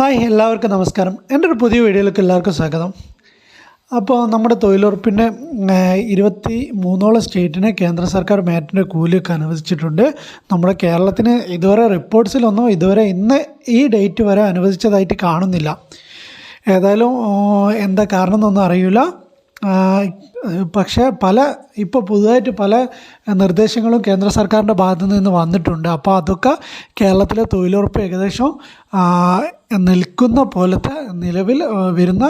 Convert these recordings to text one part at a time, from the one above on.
Hi എല്ലാവർക്കും നമസ്കാരം. എന്റെ ഒരു പുതിയ വീഡിയോയിലേക്ക് എല്ലാവർക്കും സ്വാഗതം. അപ്പോൾ നമ്മുടെ തൊഴിലുറപ്പിന്റെ ഇരുപത്തി മൂന്നോളം സ്റ്റേറ്റിനെ കേന്ദ്ര സർക്കാർ മാറ്റിന്റെ കൂലിയൊക്കെ അനുവദിച്ചിട്ടുണ്ട്. നമ്മുടെ കേരളത്തിന് ഇതുവരെ റിപ്പോർട്ട്സിലൊന്നും ഇതുവരെ ഇന്ന് ഈ ഡേറ്റ് വരെ അനുവദിച്ചതായിട്ട് കാണുന്നില്ല. ഏതായാലും എന്താ കാരണം എന്നൊന്നും അറിയില്ല. പക്ഷേ പല ഇപ്പോൾ പുതുതായിട്ട് പല നിർദ്ദേശങ്ങളും കേന്ദ്ര സർക്കാരിന്റെ ഭാഗത്തു നിന്ന് വന്നിട്ടുണ്ട്. അപ്പോൾ അതൊക്കെ കേരളത്തിലെ തൊഴിലുറപ്പ് ഏകദേശം നിൽക്കുന്ന പോലത്തെ നിലവിൽ വരുന്ന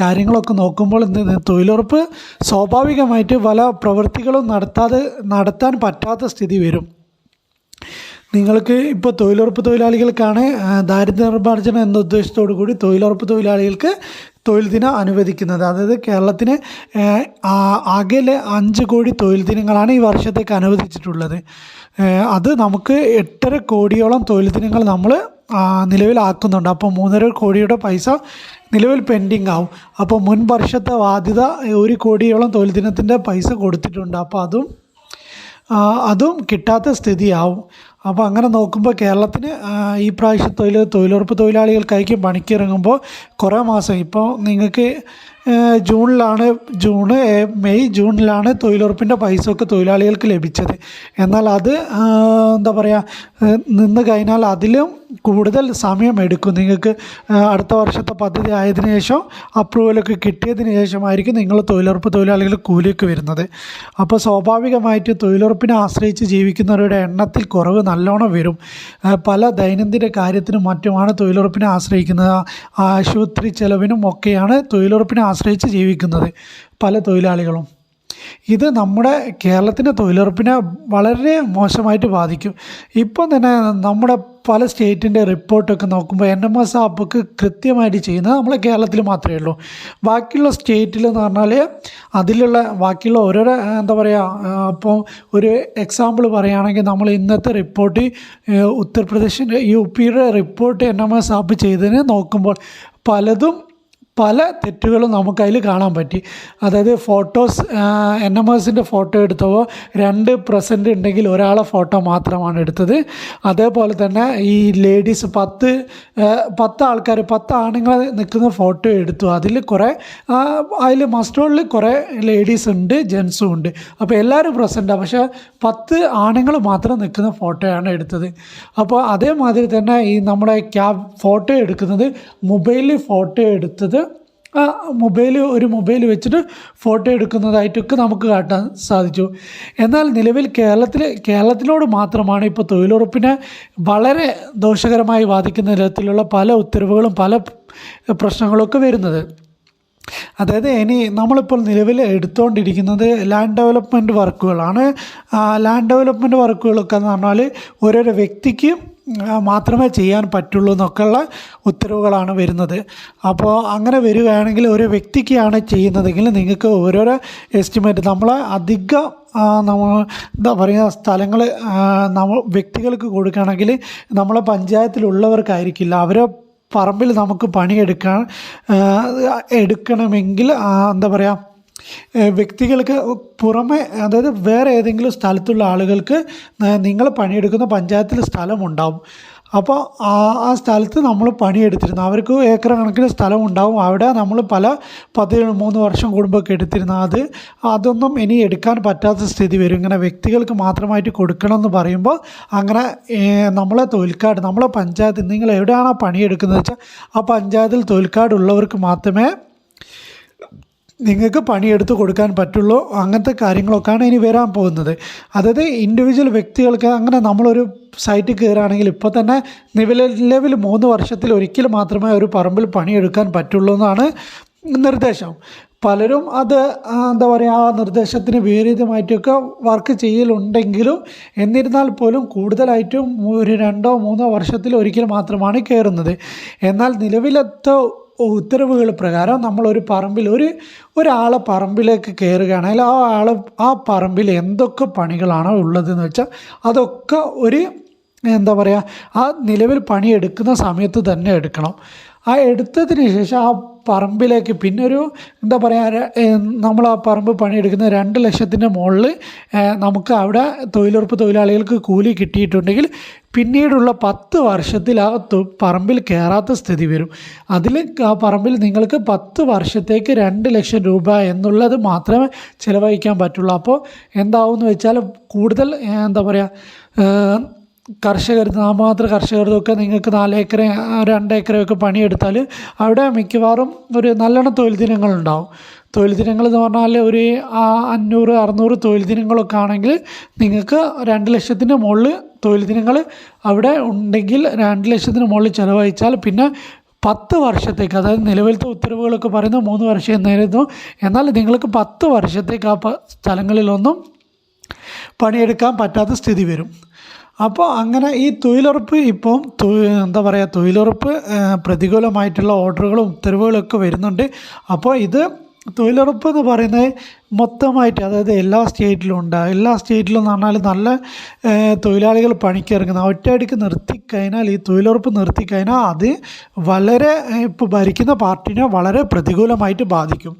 കാര്യങ്ങളൊക്കെ നോക്കുമ്പോൾ എന്ത് തൊഴിലുറപ്പ് സ്വാഭാവികമായിട്ട് പല പ്രവൃത്തികളും നടത്താതെ നടത്താൻ പറ്റാത്ത സ്ഥിതി വരും. നിങ്ങൾക്ക് ഇപ്പോൾ തൊഴിലുറപ്പ് തൊഴിലാളികൾക്കാണ് ദാരിദ്ര്യ നിർമ്മാർജനം എന്ന ഉദ്ദേശത്തോടു കൂടി തൊഴിലുറപ്പ് തൊഴിലാളികൾക്ക് തൊഴിൽ ദിനം അനുവദിക്കുന്നത്. അതായത് കേരളത്തിന് ആകെയിലെ അഞ്ച് കോടി തൊഴിൽ ദിനങ്ങളാണ് ഈ വർഷത്തേക്ക് അനുവദിച്ചിട്ടുള്ളത്. അത് നമുക്ക് എട്ടര കോടിയോളം തൊഴിൽ ദിനങ്ങൾ നമ്മൾ നിലവിലാക്കുന്നുണ്ട്. അപ്പോൾ മൂന്നര കോടിയുടെ പൈസ നിലവിൽ പെൻഡിങ് ആവും അപ്പോൾ മുൻ വർഷത്തെ ബാധ്യത ഒരു കോടിയോളം തൊഴിൽ ദിനത്തിന്റെ പൈസ കൊടുത്തിട്ടുണ്ട്. അപ്പോൾ അതും അതും കിട്ടാത്ത സ്ഥിതിയാവും. അപ്പോൾ അങ്ങനെ നോക്കുമ്പോൾ കേരളത്തിന് ഈ പ്രാവശ്യം തൊഴിൽ തൊഴിലുറപ്പ് തൊഴിലാളികൾക്കായിരിക്കും പണിക്കിറങ്ങുമ്പോൾ കുറേ മാസം. ഇപ്പോൾ നിങ്ങൾക്ക് ജൂണിലാണ് ജൂണ് മെയ് ജൂണിലാണ് തൊഴിലുറപ്പിന്റെ പൈസ ഒക്കെ തൊഴിലാളികൾക്ക് ലഭിച്ചത്. എന്നാൽ അത് എന്താ പറയുക നിന്ന് കഴിഞ്ഞാൽ അതിലും കൂടുതൽ സമയം എടുക്കും നിങ്ങൾക്ക് അടുത്ത വർഷത്തെ പദ്ധതി ആയതിനു ശേഷം അപ്രൂവലൊക്കെ കിട്ടിയതിന് ശേഷമായിരിക്കും നിങ്ങൾ തൊഴിലുറപ്പ് തൊഴിലാളികൾ കൂലിയൊക്കെ വരുന്നത്. അപ്പോൾ സ്വാഭാവികമായിട്ട് തൊഴിലുറപ്പിനെ ആശ്രയിച്ച് ജീവിക്കുന്നവരുടെ എണ്ണത്തിൽ കുറവ് നല്ലോണം വരും. പല ദൈനംദിന കാര്യത്തിനും മറ്റുമാണ് തൊഴിലുറപ്പിനെ ആശ്രയിക്കുന്നത്. ആശുപത്രി ചെലവിനും ഒക്കെയാണ് തൊഴിലുറപ്പിനെ ആശ്രയിച്ച് ജീവിക്കുന്നത് പല തൊഴിലാളികളും. ഇത് നമ്മുടെ കേരളത്തിന്റെ തൊഴിലുറപ്പിനെ വളരെ മോശമായിട്ട് ബാധിക്കും. ഇപ്പം തന്നെ നമ്മുടെ പല സ്റ്റേറ്റിന്റെ റിപ്പോർട്ടൊക്കെ നോക്കുമ്പോൾ എൻ എം എസ് ആപ്പൊക്കെ കൃത്യമായിട്ട് ചെയ്യുന്നത് നമ്മളെ കേരളത്തിൽ മാത്രമേ ഉള്ളൂ. ബാക്കിയുള്ള സ്റ്റേറ്റിൽ എന്ന് പറഞ്ഞാൽ അതിലുള്ള ബാക്കിയുള്ള ഓരോരോ എന്താ പറയുക അപ്പോൾ ഒരു എക്സാമ്പിൾ പറയുകയാണെങ്കിൽ നമ്മൾ ഇന്നത്തെ റിപ്പോർട്ട് ഉത്തർപ്രദേശിന്റെ യു പിയുടെ report N M S app ചെയ്തതിന് നോക്കുമ്പോൾ പലതും പല തെറ്റുകളും നമുക്കതിൽ കാണാൻ പറ്റി. അതായത് ഫോട്ടോസ് എൻ എം എസിന്റെ ഫോട്ടോ എടുത്തപ്പോൾ രണ്ട് പ്രസന്റ് ഉണ്ടെങ്കിൽ ഒരാളെ ഫോട്ടോ മാത്രമാണ് എടുത്തത്. അതേപോലെ തന്നെ ഈ ലേഡീസ് പത്ത് പത്ത് ആൾക്കാർ പത്ത് ആണുങ്ങൾ നിൽക്കുന്ന ഫോട്ടോ എടുത്തു. അതിൽ കുറേ അതിൽ മസ്റ്റോളിൽ കുറേ ലേഡീസ് ഉണ്ട് ജെൻസും ഉണ്ട്. അപ്പോൾ എല്ലാവരും പ്രസന്റാണ് പക്ഷേ പത്ത് ആണുങ്ങൾ മാത്രം നിൽക്കുന്ന ഫോട്ടോയാണ് എടുത്തത്. അപ്പോൾ അതേമാതിരി തന്നെ ഈ നമ്മുടെ ക്യാബ് ഫോട്ടോ എടുക്കുന്നത് മൊബൈലിൽ ഫോട്ടോ എടുത്തത് മൊബൈൽ ഒരു മൊബൈൽ വെച്ചിട്ട് ഫോട്ടോ എടുക്കുന്നതായിട്ടൊക്കെ നമുക്ക് കാട്ടാൻ സാധിച്ചു. എന്നാൽ നിലവിൽ കേരളത്തിൽ കേരളത്തിനോട് മാത്രമാണ് ഇപ്പോൾ തൊഴിലുറപ്പിനെ വളരെ ദോഷകരമായി ബാധിക്കുന്ന തരത്തിലുള്ള പല ഉത്തരവുകളും പല പ്രശ്നങ്ങളൊക്കെ വരുന്നത്. അതായത് ഇനി നമ്മളിപ്പോൾ നിലവിൽ എടുത്തുകൊണ്ടിരിക്കുന്നത് ലാൻഡ് ഡെവലപ്മെന്റ് വർക്കുകളാണ്. ലാൻഡ് ഡെവലപ്മെന്റ് വർക്കുകളൊക്കെ എന്ന് പറഞ്ഞാൽ ഓരോരോ വ്യക്തിക്ക് ആ, മാത്രമേ ചെയ്യാൻ പറ്റുള്ളൂ എന്നൊക്കെയുള്ള ഉത്തരവുകളാണ് വരുന്നത്. അപ്പോൾ അങ്ങനെ വരികയാണെങ്കിൽ ഒരു വ്യക്തിക്കാണ് ചെയ്യുന്നതെങ്കിൽ നിങ്ങൾക്ക് ഓരോരോ എസ്റ്റിമേറ്റ് നമ്മൾ അധികം നമ്മൾ എന്താ പറയുക സ്ഥലങ്ങൾ നമ്മൾ വ്യക്തികൾക്ക് കൊടുക്കുകയാണെങ്കിൽ നമ്മളെ പഞ്ചായത്തിലുള്ളവർക്കായിരിക്കില്ല. അവരെ പറമ്പിൽ നമുക്ക് പണിയെടുക്കാൻ എടുക്കണമെങ്കിൽ എന്താ പറയുക വ്യക്തികൾക്ക് പുറമെ അതായത് വേറെ ഏതെങ്കിലും സ്ഥലത്തുള്ള ആളുകൾക്ക് നിങ്ങൾ പണിയെടുക്കുന്ന പഞ്ചായത്തിൽ സ്ഥലമുണ്ടാവും. അപ്പോൾ ആ ആ സ്ഥലത്ത് നമ്മൾ പണിയെടുത്തിരുന്നു. അവർക്ക് ഏക്കർ കണക്കിന് സ്ഥലം ഉണ്ടാവും അവിടെ നമ്മൾ പല പത്ത് മൂന്ന് വർഷം കൂടുമ്പോഴൊക്കെ എടുത്തിരുന്നു. അത് അതൊന്നും ഇനി എടുക്കാൻ പറ്റാത്ത സ്ഥിതി വരും. ഇങ്ങനെ വ്യക്തികൾക്ക് മാത്രമായിട്ട് കൊടുക്കണം എന്ന് പറയുമ്പോൾ അങ്ങനെ നമ്മളെ തൊഴിൽക്കാട് നമ്മളെ പഞ്ചായത്ത് നിങ്ങൾ എവിടെയാണോ പണിയെടുക്കുന്നത് വെച്ചാൽ ആ പഞ്ചായത്തിൽ തൊഴിൽക്കാടുള്ളവർക്ക് മാത്രമേ നിങ്ങൾക്ക് പണിയെടുത്ത് കൊടുക്കാൻ പറ്റുള്ളൂ അങ്ങനത്തെ കാര്യങ്ങളൊക്കെയാണ് ഇനി വരാൻ പോകുന്നത്. അതായത് ഇൻഡിവിജ്വൽ വ്യക്തികൾക്ക് അങ്ങനെ നമ്മളൊരു സൈറ്റിൽ കയറുകയാണെങ്കിൽ ഇപ്പോൾ തന്നെ നിലവിൽ മൂന്ന് വർഷത്തിൽ ഒരിക്കൽ മാത്രമേ ഒരു പറമ്പിൽ പണിയെടുക്കാൻ പറ്റുള്ളൂ എന്നാണ് നിർദ്ദേശം. പലരും അത് എന്താ പറയുക ആ നിർദ്ദേശത്തിന് വിപരീതമായിട്ടൊക്കെ വർക്ക് ചെയ്യലുണ്ടെങ്കിലും എന്നിരുന്നാൽ പോലും കൂടുതലായിട്ടും ഒരു രണ്ടോ മൂന്നോ വർഷത്തിൽ ഒരിക്കൽ മാത്രമാണ് കയറുന്നത്. എന്നാൽ നിലവിലത്തെ ഉത്തരവുകൾ പ്രകാരം നമ്മളൊരു പറമ്പിൽ ഒരു ഒരാളെ പറമ്പിലേക്ക് കയറുകയാണെങ്കിൽ ആ ആൾ ആ പറമ്പിൽ എന്തൊക്കെ പണികളാണോ ഉള്ളതെന്ന് വെച്ചാൽ അതൊക്കെ ഒരു എന്താ പറയുക ആ നിലവിൽ പണിയെടുക്കുന്ന സമയത്ത് തന്നെ എടുക്കണം. ആ എടുത്തതിന് ശേഷം ആ പറമ്പിലേക്ക് പിന്നെ ഒരു എന്താ പറയുക നമ്മൾ ആ പറമ്പ് പണിയെടുക്കുന്ന രണ്ട് ലക്ഷത്തിന്റെ മുകളിൽ നമുക്ക് അവിടെ തൊഴിലുറപ്പ് തൊഴിലാളികൾക്ക് കൂലി കിട്ടിയിട്ടുണ്ടെങ്കിൽ പിന്നീടുള്ള പത്ത് വർഷത്തിൽ ആ പറമ്പിൽ കയറാത്ത സ്ഥിതി വരും. അതിൽ ആ പറമ്പിൽ നിങ്ങൾക്ക് പത്ത് വർഷത്തേക്ക് രണ്ട് ലക്ഷം രൂപ എന്നുള്ളത് മാത്രമേ ചിലവഴിക്കാൻ പറ്റുള്ളൂ. അപ്പോൾ എന്താവും എന്ന് വെച്ചാൽ കൂടുതൽ എന്താ പറയുക കർഷകർ നാമമാത്ര കർഷകർക്കൊക്കെ നിങ്ങൾക്ക് നാല് ഏക്കർ രണ്ട് ഏക്കറൊക്കെ പണിയെടുത്താൽ അവിടെ മിക്കവാറും ഒരു നല്ലോണം തൊഴിൽ ദിനങ്ങളുണ്ടാവും. തൊഴിൽ ദിനങ്ങൾ എന്ന് പറഞ്ഞാൽ ഒരു അഞ്ഞൂറ് അറുന്നൂറ് തൊഴിൽ ദിനങ്ങളൊക്കെ ആണെങ്കിൽ നിങ്ങൾക്ക് രണ്ട് ലക്ഷത്തിന്റെ മുകളിൽ തൊഴിൽ ദിനങ്ങൾ അവിടെ ഉണ്ടെങ്കിൽ രണ്ട് ലക്ഷത്തിന് മുകളിൽ ചിലവഴിച്ചാൽ പിന്നെ പത്ത് വർഷത്തേക്ക് അതായത് നിലവിലത്തെ ഉത്തരവുകളൊക്കെ പറയുന്നത് മൂന്ന് വർഷം എന്നായിരുന്നു. എന്നാൽ നിങ്ങൾക്ക് പത്ത് വർഷത്തേക്ക് ആ സ്ഥലങ്ങളിലൊന്നും പണിയെടുക്കാൻ പറ്റാത്ത സ്ഥിതി വരും. അപ്പോൾ അങ്ങനെ ഈ തൊഴിലുറപ്പ് ഇപ്പം എന്താ പറയുക തൊഴിലുറപ്പ് പ്രതികൂലമായിട്ടുള്ള ഓർഡറുകളും ഉത്തരവുകളൊക്കെ വരുന്നുണ്ട്. അപ്പോൾ ഇത് തൊഴിലുറപ്പ് എന്ന് പറയുന്നത് മൊത്തമായിട്ട് അതായത് എല്ലാ സ്റ്റേറ്റിലും ഉണ്ട്. എല്ലാ സ്റ്റേറ്റിലും എന്ന് പറഞ്ഞാൽ നല്ല തൊഴിലാളികൾ പണിക്കിറങ്ങുന്ന ഒറ്റയടിക്ക് നിർത്തിക്കഴിഞ്ഞാൽ ഈ തൊഴിലുറപ്പ് നിർത്തിക്കഴിഞ്ഞാൽ അത് വളരെ ഇപ്പോൾ ഭരിക്കുന്ന പാർട്ടിനെ വളരെ പ്രതികൂലമായിട്ട് ബാധിക്കും.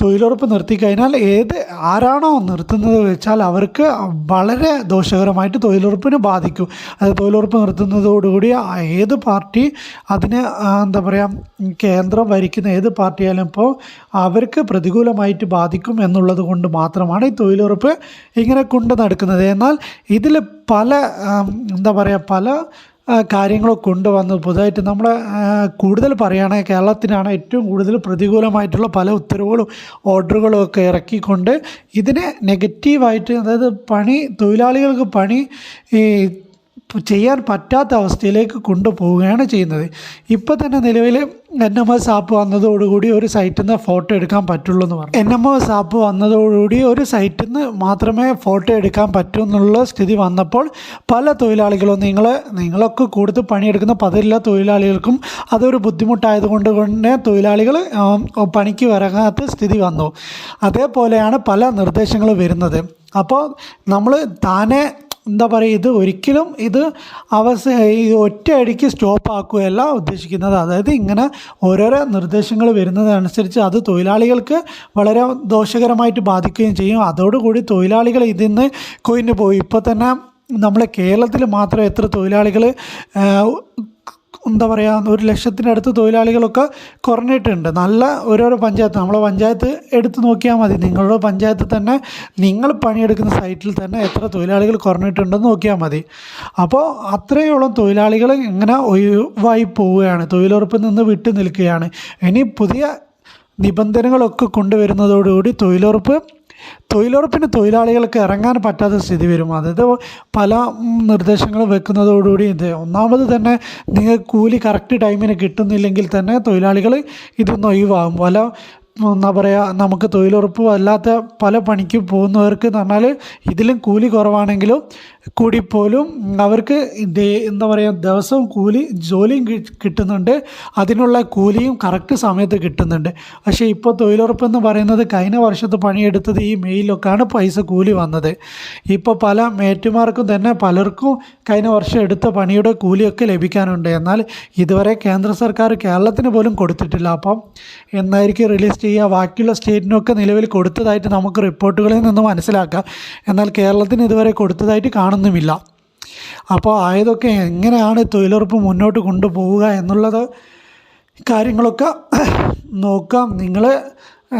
തൊഴിലുറപ്പ് നിർത്തിക്കഴിഞ്ഞാൽ ഏത് ആരാണോ നിർത്തുന്നത് വെച്ചാൽ അവർക്ക് വളരെ ദോഷകരമായിട്ട് തൊഴിലുറപ്പിനെ ബാധിക്കും. അത് തൊഴിലുറപ്പ് നിർത്തുന്നതോടുകൂടി ഏത് പാർട്ടി അതിന് എന്താ പറയുക കേന്ദ്രം ഭരിക്കുന്ന ഏത് പാർട്ടിയായാലും ഇപ്പോൾ അവർക്ക് പ്രതികൂലമായിട്ട് ബാധിക്കും എന്നുള്ളത് കൊണ്ട് മാത്രമാണ് ഈ തൊഴിലുറപ്പ് ഇങ്ങനെ കൊണ്ട് നടക്കുന്നത്. എന്നാൽ ഇതിൽ പല എന്താ പറയുക പല ആ, കാര്യങ്ങളൊക്കെ കൊണ്ടുവന്ന് പുതുതായിട്ട് നമ്മൾ കൂടുതൽ പറയുകയാണെങ്കിൽ കേരളത്തിനാണ് ഏറ്റവും കൂടുതൽ പ്രതികൂലമായിട്ടുള്ള പല ഉത്തരവുകളും ഓർഡറുകളും ഒക്കെ ഇറക്കിക്കൊണ്ട് ഇതിനെ നെഗറ്റീവായിട്ട് അതായത് പണി തൊഴിലാളികൾക്ക് പണി ഈ ചെയ്യാൻ പറ്റാത്ത അവസ്ഥയിലേക്ക് കൊണ്ടുപോവുകയാണ് ചെയ്യുന്നത്. ഇപ്പോൾ തന്നെ നിലവിൽ എൻ എം എസ് ആപ്പ് വന്നതോടുകൂടി ഒരു സൈറ്റിൽ നിന്ന് ഫോട്ടോ എടുക്കാൻ പറ്റുള്ളൂ എന്ന് പറഞ്ഞു. എൻ എം എസ് ആപ്പ് വന്നതോടുകൂടി ഒരു സൈറ്റിൽ നിന്ന് മാത്രമേ ഫോട്ടോ എടുക്കാൻ പറ്റൂ എന്നുള്ള സ്ഥിതി വന്നപ്പോൾ പല തൊഴിലാളികളും നിങ്ങൾ നിങ്ങളൊക്കെ കൂടുതൽ പണിയെടുക്കുന്ന പതില്ല തൊഴിലാളികൾക്കും അതൊരു ബുദ്ധിമുട്ടായതുകൊണ്ട് തന്നെ തൊഴിലാളികൾ പണിക്ക് വരങ്ങാത്ത സ്ഥിതി വന്നു. അതേപോലെയാണ് പല നിർദ്ദേശങ്ങൾ വരുന്നത്. അപ്പോൾ നമ്മൾ താനെ എന്താ പറയുക ഇത് ഒരിക്കലും ഇത് അവസ ഈ ഒറ്റയടിക്ക് സ്റ്റോപ്പ് ആക്കുകയല്ല ഉദ്ദേശിക്കുന്നത്. അതായത് ഇങ്ങനെ ഓരോരോ നിർദ്ദേശങ്ങൾ വരുന്നതനുസരിച്ച് അത് തൊഴിലാളികൾക്ക് വളരെ ദോഷകരമായിട്ട് ബാധിക്കുകയും ചെയ്യും. അതോടുകൂടി തൊഴിലാളികൾ ഇതിൽ നിന്ന് കൊയിന് പോയി ഇപ്പോൾ തന്നെ നമ്മളെ കേരളത്തിൽ മാത്രം എത്ര തൊഴിലാളികൾ എന്താ പറയുക ഒരു ലക്ഷത്തിനടുത്ത് തൊഴിലാളികളൊക്കെ കുറഞ്ഞിട്ടുണ്ട്. നല്ല ഓരോരോ പഞ്ചായത്ത് നമ്മളെ പഞ്ചായത്ത് എടുത്ത് നോക്കിയാൽ മതി. നിങ്ങളുടെ പഞ്ചായത്തിൽ തന്നെ നിങ്ങൾ പണിയെടുക്കുന്ന സൈറ്റിൽ തന്നെ എത്ര തൊഴിലാളികൾ കുറഞ്ഞിട്ടുണ്ടെന്ന് നോക്കിയാൽ മതി. അപ്പോൾ അത്രയോളം തൊഴിലാളികൾ ഇങ്ങനെ ഒഴിവായി പോവുകയാണ്. തൊഴിലുറപ്പിൽ നിന്ന് വിട്ടു നിൽക്കുകയാണ്. ഇനി പുതിയ നിബന്ധനകളൊക്കെ കൊണ്ടുവരുന്നതോടുകൂടി തൊഴിലുറപ്പ് തൊഴിലുറപ്പിന് തൊഴിലാളികൾക്ക് ഇറങ്ങാൻ പറ്റാത്ത സ്ഥിതി വരും. അതായത് പല നിർദ്ദേശങ്ങൾ വെക്കുന്നതോടുകൂടി ഇത് ഒന്നാമത് തന്നെ നിങ്ങൾ കൂലി കറക്റ്റ് ടൈമിന് കിട്ടുന്നില്ലെങ്കിൽ തന്നെ തൊഴിലാളികൾ ഇതൊന്നും ഒഴിവാകും. പല എന്താ പറയുക നമുക്ക് തൊഴിലുറപ്പ് അല്ലാത്ത പല പണിക്ക് പോകുന്നവർക്ക് എന്ന് പറഞ്ഞാൽ ഇതിലും കൂലി കുറവാണെങ്കിലും കൂടി പോലും അവർക്ക് എന്താ പറയുക ദിവസവും കൂലി ജോലിയും കിട്ടുന്നുണ്ട്. അതിനുള്ള കൂലിയും കറക്റ്റ് സമയത്ത് കിട്ടുന്നുണ്ട്. പക്ഷേ ഇപ്പോൾ തൊഴിലുറപ്പ് എന്ന് പറയുന്നത് കഴിഞ്ഞ വർഷത്തെ പണിയെടുത്തത് ഈ മെയിലൊക്കെയാണ് പൈസ കൂലി വന്നത്. ഇപ്പോൾ പല മേറ്റുമാർക്കും തന്നെ പലർക്കും കഴിഞ്ഞ വർഷം എടുത്ത പണിയുടെ കൂലിയൊക്കെ ലഭിക്കാനുണ്ട്. എന്നാൽ ഇതുവരെ കേന്ദ്ര സർക്കാർ കേരളത്തിന് പോലും കൊടുത്തിട്ടില്ല. അപ്പം എന്നായിരിക്കും റിലീസ് ചെയ്യുക ബാക്കിയുള്ള സ്റ്റേറ്റിനൊക്കെ നിലവിൽ കൊടുത്തതായിട്ട് നമുക്ക് റിപ്പോർട്ടുകളിൽ നിന്ന് മനസ്സിലാക്കാം. എന്നാൽ കേരളത്തിന് ഇതുവരെ കൊടുത്തതായിട്ട് കാണുന്നുമില്ല. അപ്പോൾ ആയതൊക്കെ എങ്ങനെയാണ് തൊഴിലുറപ്പ് മുന്നോട്ട് കൊണ്ടുപോവുക എന്നുള്ളത് കാര്യങ്ങളൊക്കെ നോക്കാം. നിങ്ങൾ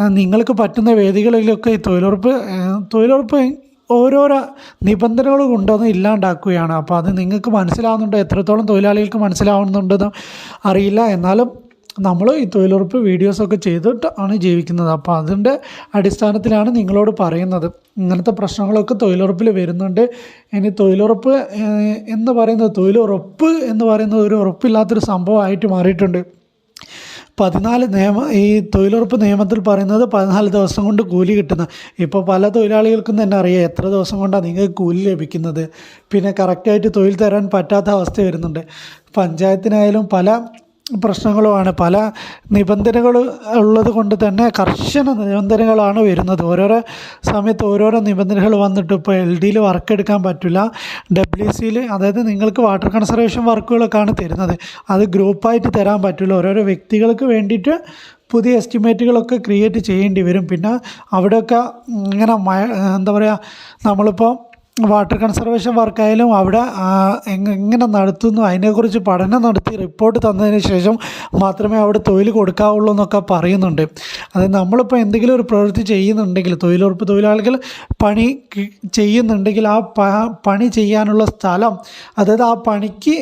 നിങ്ങൾക്ക് പറ്റുന്ന വേദികളിലൊക്കെ ഈ തൊഴിലുറപ്പ് തൊഴിലുറപ്പ് ഓരോരോ നിബന്ധനകൾ കൊണ്ടുവന്ന് ഇല്ലാണ്ടാക്കുകയാണ്. അപ്പോൾ അത് നിങ്ങൾക്ക് മനസ്സിലാവുന്നുണ്ടോ? എത്രത്തോളം തൊഴിലാളികൾക്ക് മനസ്സിലാവുന്നുണ്ടെന്ന് അറിയില്ല. എന്നാലും നമ്മൾ ഈ തൊഴിലുറപ്പ് വീഡിയോസൊക്കെ ചെയ്തിട്ട് ആണ് ജീവിക്കുന്നത്. അപ്പോൾ അതിന്റെ അടിസ്ഥാനത്തിലാണ് നിങ്ങളോട് പറയുന്നത്. ഇങ്ങനത്തെ പ്രശ്നങ്ങളൊക്കെ തൊഴിലുറപ്പിൽ വരുന്നുണ്ട്. ഇനി തൊഴിലുറപ്പ് എന്ന് പറയുന്നത് തൊഴിലുറപ്പ് എന്ന് പറയുന്നത് ഒരു ഉറപ്പില്ലാത്തൊരു സംഭവമായിട്ട് മാറിയിട്ടുണ്ട്. പതിനാല് നിയമ ഈ തൊഴിലുറപ്പ് നിയമത്തിൽ പറയുന്നത് പതിനാല് ദിവസം കൊണ്ട് കൂലി കിട്ടുന്ന ഇപ്പോൾ പല തൊഴിലാളികൾക്കും തന്നെ അറിയാം എത്ര ദിവസം കൊണ്ടാണ് നിങ്ങൾക്ക് കൂലി ലഭിക്കുന്നത്. പിന്നെ കറക്റ്റായിട്ട് തൊഴിൽ തരാൻ പറ്റാത്ത അവസ്ഥ വരുന്നുണ്ട്. പഞ്ചായത്തിനായാലും പല പ്രശ്നങ്ങളുമാണ്. പല നിബന്ധനകൾ ഉള്ളത് കൊണ്ട് തന്നെ കർശന നിബന്ധനകളാണ് വരുന്നത്. ഓരോരോ സമയത്ത് ഓരോരോ നിബന്ധനകൾ വന്നിട്ട് ഇപ്പോൾ എൽ ഡിയിൽ വർക്ക് എടുക്കാൻ പറ്റില്ല. ഡബ്ല്യു സിയിൽ അതായത് നിങ്ങൾക്ക് വാട്ടർ കൺസർവേഷൻ വർക്കുകളൊക്കെയാണ് തരുന്നത്. അത് ഗ്രൂപ്പായിട്ട് തരാൻ പറ്റില്ല. ഓരോരോ വ്യക്തികൾക്ക് വേണ്ടിയിട്ട് പുതിയ എസ്റ്റിമേറ്റുകളൊക്കെ ക്രിയേറ്റ് ചെയ്യേണ്ടി വരും. പിന്നെ അവിടെയൊക്കെ ഇങ്ങനെ മഴ എന്താ പറയുക നമ്മളിപ്പോൾ വാട്ടർ കൺസർവേഷൻ വർക്കായാലും അവിടെ എങ്ങ- എങ്ങനെ നടത്തുന്നു അതിനെക്കുറിച്ച് പഠനം നടത്തി റിപ്പോർട്ട് തന്നതിന് ശേഷം മാത്രമേ അവിടെ തൊഴിൽ കൊടുക്കാവുള്ളൂ എന്നൊക്കെ പറയുന്നുണ്ട്. അത് നമ്മളിപ്പോൾ എന്തെങ്കിലും ഒരു പ്രവൃത്തി ചെയ്യുന്നുണ്ടെങ്കിൽ തൊഴിലുറപ്പ് തൊഴിലാളികൾ പണി ചെയ്യുന്നുണ്ടെങ്കിൽ ആ പണി ചെയ്യാനുള്ള സ്ഥലം അതായത് ആ പണിക്ക്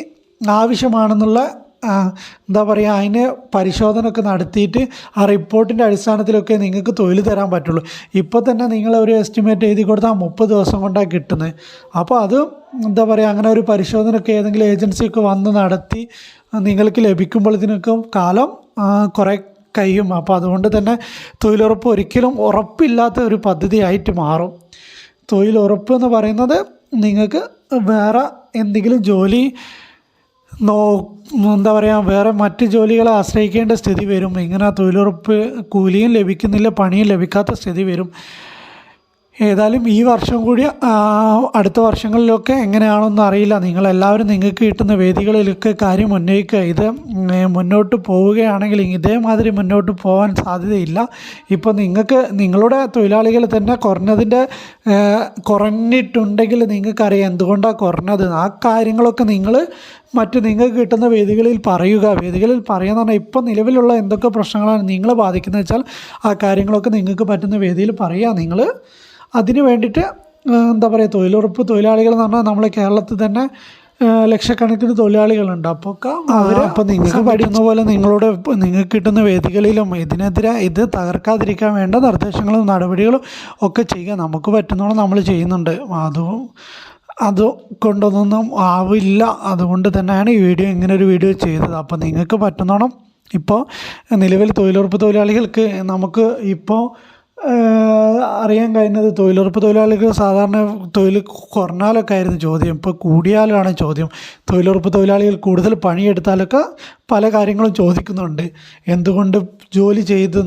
ആവശ്യമാണെന്നുള്ള എന്താ പറയുക അതിന് പരിശോധന ഒക്കെ നടത്തിയിട്ട് ആ റിപ്പോർട്ടിന്റെ അടിസ്ഥാനത്തിലൊക്കെ നിങ്ങൾക്ക് തൊഴിൽ തരാൻ പറ്റുള്ളൂ. ഇപ്പോൾ തന്നെ നിങ്ങൾ ഒരു എസ്റ്റിമേറ്റ് എഴുതി കൊടുത്താൽ മുപ്പത് ദിവസം കൊണ്ടാണ് കിട്ടുന്നത് അപ്പോൾ അത് എന്താ പറയുക അങ്ങനെ ഒരു പരിശോധന ഒക്കെ ഏതെങ്കിലും ഏജൻസിയൊക്കെ വന്ന് നടത്തി നിങ്ങൾക്ക് ലഭിക്കുമ്പോഴത്തേനൊക്കെ കാലം ആ, കുറേ കഴിയും. അപ്പോൾ അതുകൊണ്ട് തന്നെ തൊഴിലുറപ്പ് ഒരിക്കലും ഉറപ്പില്ലാത്ത ഒരു പദ്ധതിയായിട്ട് മാറും. തൊഴിലുറപ്പ് എന്ന് പറയുന്നത് നിങ്ങൾക്ക് വേറെ എന്തെങ്കിലും ജോലി നോ എന്താ പറയുക വേറെ മറ്റ് ജോലികളെ ആശ്രയിക്കേണ്ട സ്ഥിതി വരും. ഇങ്ങനെ തൊഴിലുറപ്പ് കൂലിയും ലഭിക്കുന്നില്ല പണിയും ലഭിക്കാത്ത സ്ഥിതി വരും. ഏതായാലും ഈ വർഷം കൂടി അടുത്ത വർഷങ്ങളിലൊക്കെ എങ്ങനെയാണെന്ന് അറിയില്ല. നിങ്ങളെല്ലാവരും നിങ്ങൾക്ക് കിട്ടുന്ന വേദികളിലൊക്കെ കാര്യം ഉന്നയിക്കുക. ഇത് മുന്നോട്ട് പോവുകയാണെങ്കിൽ ഇതേമാതിരി മുന്നോട്ട് പോകാൻ സാധ്യതയില്ല. ഇപ്പോൾ നിങ്ങൾക്ക് നിങ്ങളുടെ തൊഴിലാളികൾ തന്നെ കുറഞ്ഞതിന്റെ കുറഞ്ഞിട്ടുണ്ടെങ്കിൽ നിങ്ങൾക്കറിയാം എന്തുകൊണ്ടാണ് കുറഞ്ഞത്. ആ കാര്യങ്ങളൊക്കെ നിങ്ങൾ മറ്റ് നിങ്ങൾക്ക് കിട്ടുന്ന വേദികളിൽ പറയുക. വേദികളിൽ പറയുക എന്ന് പറഞ്ഞാൽ ഇപ്പം നിലവിലുള്ള എന്തൊക്കെ പ്രശ്നങ്ങളാണ് നിങ്ങളെ ബാധിക്കുന്നത് വെച്ചാൽ ആ കാര്യങ്ങളൊക്കെ നിങ്ങൾക്ക് പറ്റുന്ന വേദിയിൽ പറയുക. നിങ്ങൾ അതിന് വേണ്ടിയിട്ട് എന്താ പറയുക തൊഴിലുറപ്പ് തൊഴിലാളികൾ എന്ന് പറഞ്ഞാൽ നമ്മളെ കേരളത്തിൽ തന്നെ ലക്ഷക്കണക്കിന് തൊഴിലാളികളുണ്ട്. അപ്പോൾ അപ്പോൾ നിങ്ങൾക്ക് പഠിക്കുന്ന പോലെ നിങ്ങളോട് നിങ്ങൾക്ക് കിട്ടുന്ന വേദികളിലും ഇതിനെതിരെ ഇത് തകർക്കാതിരിക്കാൻ വേണ്ട നിർദ്ദേശങ്ങളും നടപടികളും ഒക്കെ ചെയ്യുക. നമുക്ക് പറ്റുന്നോളം നമ്മൾ ചെയ്യുന്നുണ്ട്. അതും അത് കൊണ്ടൊന്നും ആവില്ല. അതുകൊണ്ട് തന്നെയാണ് ഈ വീഡിയോ ഇങ്ങനെ ഒരു വീഡിയോ ചെയ്തത്. അപ്പോൾ നിങ്ങൾക്ക് പറ്റുന്നോണം ഇപ്പോൾ നിലവിൽ തൊഴിലുറപ്പ് തൊഴിലാളികൾക്ക് നമുക്ക് ഇപ്പോൾ അറിയാൻ കഴിയുന്നത് തൊഴിലുറപ്പ് തൊഴിലാളികൾ സാധാരണ തൊഴിൽ കുറഞ്ഞാലൊക്കെ ആയിരുന്നു ചോദ്യം. ഇപ്പോൾ കൂടിയാലാണ് ചോദ്യം. തൊഴിലുറപ്പ് തൊഴിലാളികൾ കൂടുതൽ പണിയെടുത്താലൊക്കെ പല കാര്യങ്ങളും ചോദിക്കുന്നുണ്ട്. എന്തുകൊണ്ട് ജോലി ചെയ്തു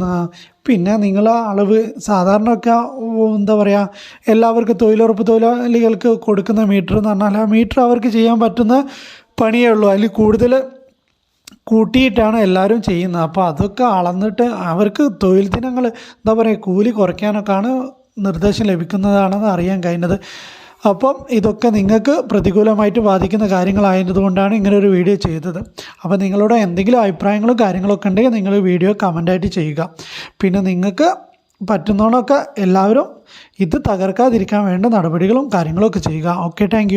പിന്നെ നിങ്ങൾ അളവ് സാധാരണയൊക്കെ എന്താ പറയുക എല്ലാവർക്കും തൊഴിലുറപ്പ് തൊഴിലാളികൾക്ക് കൊടുക്കുന്ന മീറ്റർ എന്ന് പറഞ്ഞാൽ ആ മീറ്റർ അവർക്ക് ചെയ്യാൻ പറ്റുന്ന പണിയേ ഉള്ളൂ. അതിൽ കൂടുതൽ കൂട്ടിയിട്ടാണ് എല്ലാവരും ചെയ്യുന്നത്. അപ്പോൾ അതൊക്കെ അളന്നിട്ട് അവർക്ക് തൊഴിൽ ദിനങ്ങൾ എന്താ പറയുക കൂലി കുറയ്ക്കാനൊക്കെയാണ് നിർദ്ദേശം ലഭിക്കുന്നതാണെന്ന് അറിയാൻ കഴിഞ്ഞത്. അപ്പം ഇതൊക്കെ നിങ്ങൾക്ക് പ്രതികൂലമായിട്ട് ബാധിക്കുന്ന കാര്യങ്ങളായതുകൊണ്ടാണ് ഇങ്ങനെ ഒരു വീഡിയോ ചെയ്തത്. അപ്പോൾ നിങ്ങളുടെ എന്തെങ്കിലും അഭിപ്രായങ്ങളും കാര്യങ്ങളൊക്കെ ഉണ്ടെങ്കിൽ നിങ്ങൾ വീഡിയോ കമന്റായിട്ട് ചെയ്യുക. പിന്നെ നിങ്ങൾക്ക് പറ്റുന്നോണൊക്കെ എല്ലാവരും ഇത് തകർക്കാതിരിക്കാൻ വേണ്ട നടപടികളും കാര്യങ്ങളൊക്കെ ചെയ്യുക. Okay thank